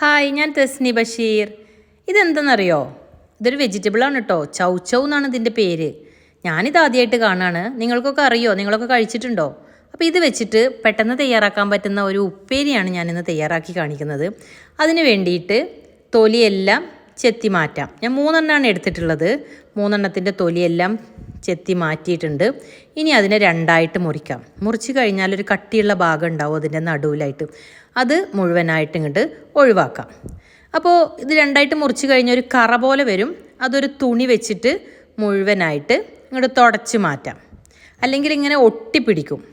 Hi ഞാൻ തെസ്നി ബഷീർ. ഇതെന്തെന്നറിയോ? ഇതൊരു വെജിറ്റബിളാണ് കേട്ടോ ചൗച്ചൗ എന്നാണ് ഇതിന്റെ പേര്. ഞാനിത് ആദ്യമായിട്ട് കാണാണ്. നിങ്ങൾക്കൊക്കെ അറിയോ? നിങ്ങളൊക്കെ കഴിച്ചിട്ടുണ്ടോ? അപ്പോൾ ഇത് വെച്ചിട്ട് പെട്ടെന്ന് തയ്യാറാക്കാൻ പറ്റുന്ന ഒരു ഉപ്പേരിയാണ് ഞാനിന്ന് തയ്യാറാക്കി കാണിക്കുന്നത്. അതിന് വേണ്ടിയിട്ട് തൊലിയെല്ലാം ചെത്തി മാറ്റാം ഞാൻ മൂന്നെണ്ണമാണ് എടുത്തിട്ടുള്ളത്. മൂന്നെണ്ണത്തിന്റെ തൊലിയെല്ലാം ചെത്തി മാറ്റിയിട്ടുണ്ട്. ഇനി അതിനെ രണ്ടായിട്ട് മുറിക്കാം. മുറിച്ച് കഴിഞ്ഞാൽ ഒരു കട്ടിയുള്ള ഭാഗം ഉണ്ടാവും അതിന്റെ നടുവിലായിട്ട്. അത് മുഴുവനായിട്ട് ഇങ്ങോട്ട് ഒഴിവാക്കാം. അപ്പോൾ ഇത് രണ്ടായിട്ട് മുറിച്ച് കഴിഞ്ഞാൽ ഒരു കറ പോലെ വരും. അതൊരു തുണി വെച്ചിട്ട് മുഴുവനായിട്ട് ഇങ്ങോട്ട് തുടച്ച് മാറ്റാം. അല്ലെങ്കിൽ ഇങ്ങനെ ഒട്ടിപ്പിടിക്കും.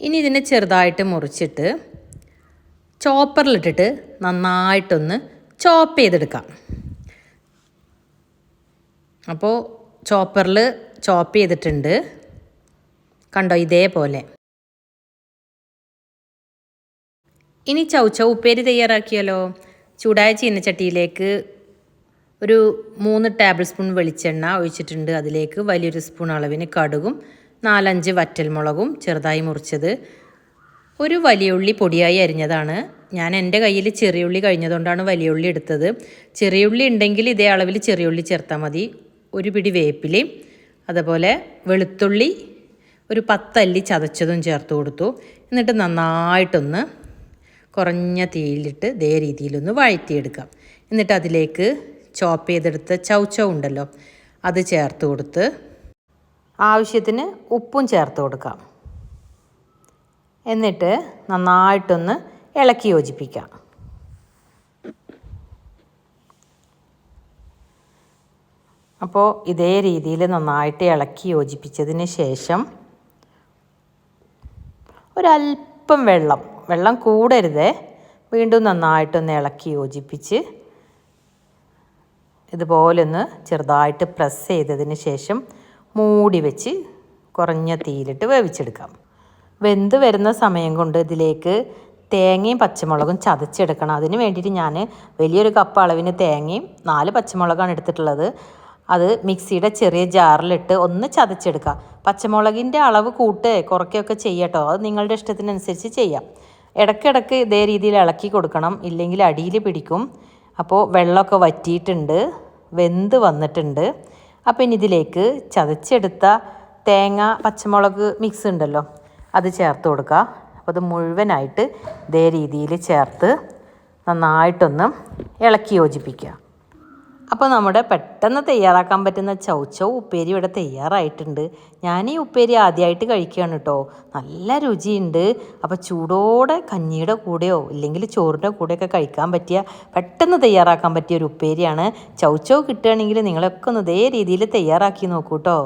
ഇനി ഇതിനെ ചെറുതായിട്ട് മുറിച്ചിട്ട് ചോപ്പറിലിട്ടിട്ട് നന്നായിട്ടൊന്ന് ചോപ്പ് ചെയ്തെടുക്കാം. അപ്പോൾ ചോപ്പറിൽ ചോപ്പ് ചെയ്തിട്ടുണ്ട്. കണ്ടോ ഇതേപോലെ. ഇനി ചൗച്ച ഉപ്പേരി തയ്യാറാക്കിയാലോ? ചൂടായ ചീനച്ചട്ടിയിലേക്ക് ഒരു മൂന്ന് ടേബിൾ സ്പൂൺ വെളിച്ചെണ്ണ ഒഴിച്ചിട്ടുണ്ട്. അതിലേക്ക് വലിയൊരു സ്പൂൺ അളവിന് കടുകും നാലഞ്ച് വറ്റൽമുളകും ചെറുതായി മുറിച്ചത് ഒരു വലിയ ഉള്ളി പൊടിയായി അരിഞ്ഞതാണ്. ഞാൻ എന്റെ കയ്യിൽ ചെറിയുള്ളി കഴിഞ്ഞതുകൊണ്ടാണ് വലിയ ഉള്ളി എടുത്തത്. ചെറിയ ഉള്ളി ഉണ്ടെങ്കിൽ ഇതേ അളവിൽ ചെറിയ ഉള്ളി ചേർത്താൽ മതി. ഒരു പിടി വേപ്പിലയും അതുപോലെ വെളുത്തുള്ളി ഒരു പത്തല്ലി ചതച്ചതും ചേർത്ത് കൊടുത്തു. എന്നിട്ട് നന്നായിട്ടൊന്ന് കുറഞ്ഞ തീയിലിട്ട് ഇതേ രീതിയിലൊന്ന് വഴറ്റിയെടുക്കാം. എന്നിട്ട് അതിലേക്ക് ചോപ്പ് ചെയ്തെടുത്ത ചൗച്ചൗ ഉണ്ടല്ലോ അത് ചേർത്ത് കൊടുത്ത് ആവശ്യത്തിന് ഉപ്പും ചേർത്ത് കൊടുക്കാം. എന്നിട്ട് നന്നായിട്ടൊന്ന് ഇളക്കി യോജിപ്പിക്കാം. അപ്പോൾ ഇതേ രീതിയിൽ നന്നായിട്ട് ഇളക്കി യോജിപ്പിച്ചതിന് ശേഷം ഒരല്പം വെള്ളം വെള്ളം കൂടരുതേ. വീണ്ടും നന്നായിട്ടൊന്ന് ഇളക്കി യോജിപ്പിച്ച് ഇതുപോലൊന്ന് ചെറുതായിട്ട് പ്രസ് ചെയ്തതിന് ശേഷം മൂടി വെച്ച് കുറഞ്ഞ തീയിലിട്ട് വേവിച്ചെടുക്കാം. വെന്ത് വരുന്ന സമയം കൊണ്ട് ഇതിലേക്ക് തേങ്ങയും പച്ചമുളകും ചതച്ചെടുക്കണം. അതിന് വേണ്ടിയിട്ട് ഞാൻ വലിയൊരു കപ്പ് അളവിന് തേങ്ങയും നാല് പച്ചമുളകാണ് എടുത്തിട്ടുള്ളത്. അത് മിക്സിയുടെ ചെറിയ ജാറിലിട്ട് ഒന്ന് ചതച്ചെടുക്കുക. പച്ചമുളകിന്റെ അളവ് കൂട്ട് കുറയ്ക്കുകയൊക്കെ ചെയ്യട്ടോ അത് നിങ്ങളുടെ ഇഷ്ടത്തിനനുസരിച്ച് ചെയ്യാം. ഇടയ്ക്കിടയ്ക്ക് ഇതേ രീതിയിൽ ഇളക്കി കൊടുക്കണം. ഇല്ലെങ്കിൽ അടിയിൽ പിടിക്കും. അപ്പോൾ വെള്ളമൊക്കെ വറ്റിയിട്ടുണ്ട്. വെന്ത് വന്നിട്ടുണ്ട്. അപ്പോൾ ഇനി ഇതിലേക്ക് ചതച്ചെടുത്ത തേങ്ങ പച്ചമുളക് മിക്സ് ഉണ്ടല്ലോ അത് ചേർത്ത് കൊടുക്കുക. അപ്പോൾ അത് മുഴുവനായിട്ട് ഇതേ രീതിയിൽ ചേർത്ത് നന്നായിട്ടൊന്ന് ഇളക്കി യോജിപ്പിക്കുക. അപ്പോൾ നമ്മുടെ പെട്ടെന്ന് തയ്യാറാക്കാൻ പറ്റുന്ന ചൗച്ചൗ ഉപ്പേരി ഇവിടെ തയ്യാറായിട്ടുണ്ട്. ഞാൻ ഈ ഉപ്പേരി ആദ്യമായിട്ട് കഴിക്കുകയാണ് കേട്ടോ. നല്ല രുചിയുണ്ട്. അപ്പോൾ ചൂടോടെ കഞ്ഞിയുടെ കൂടെയോ ഇല്ലെങ്കിൽ ചോറിന്റെ കൂടെയൊക്കെ കഴിക്കാൻ പറ്റിയ പെട്ടെന്ന് തയ്യാറാക്കാൻ പറ്റിയ ഒരു ഉപ്പേരിയാണ്. ചൗച്ചൗ കിട്ടുകയാണെങ്കിൽ നിങ്ങളൊക്കെ ഒന്ന് ഇതേ രീതിയിൽ തയ്യാറാക്കി നോക്കൂ കേട്ടോ.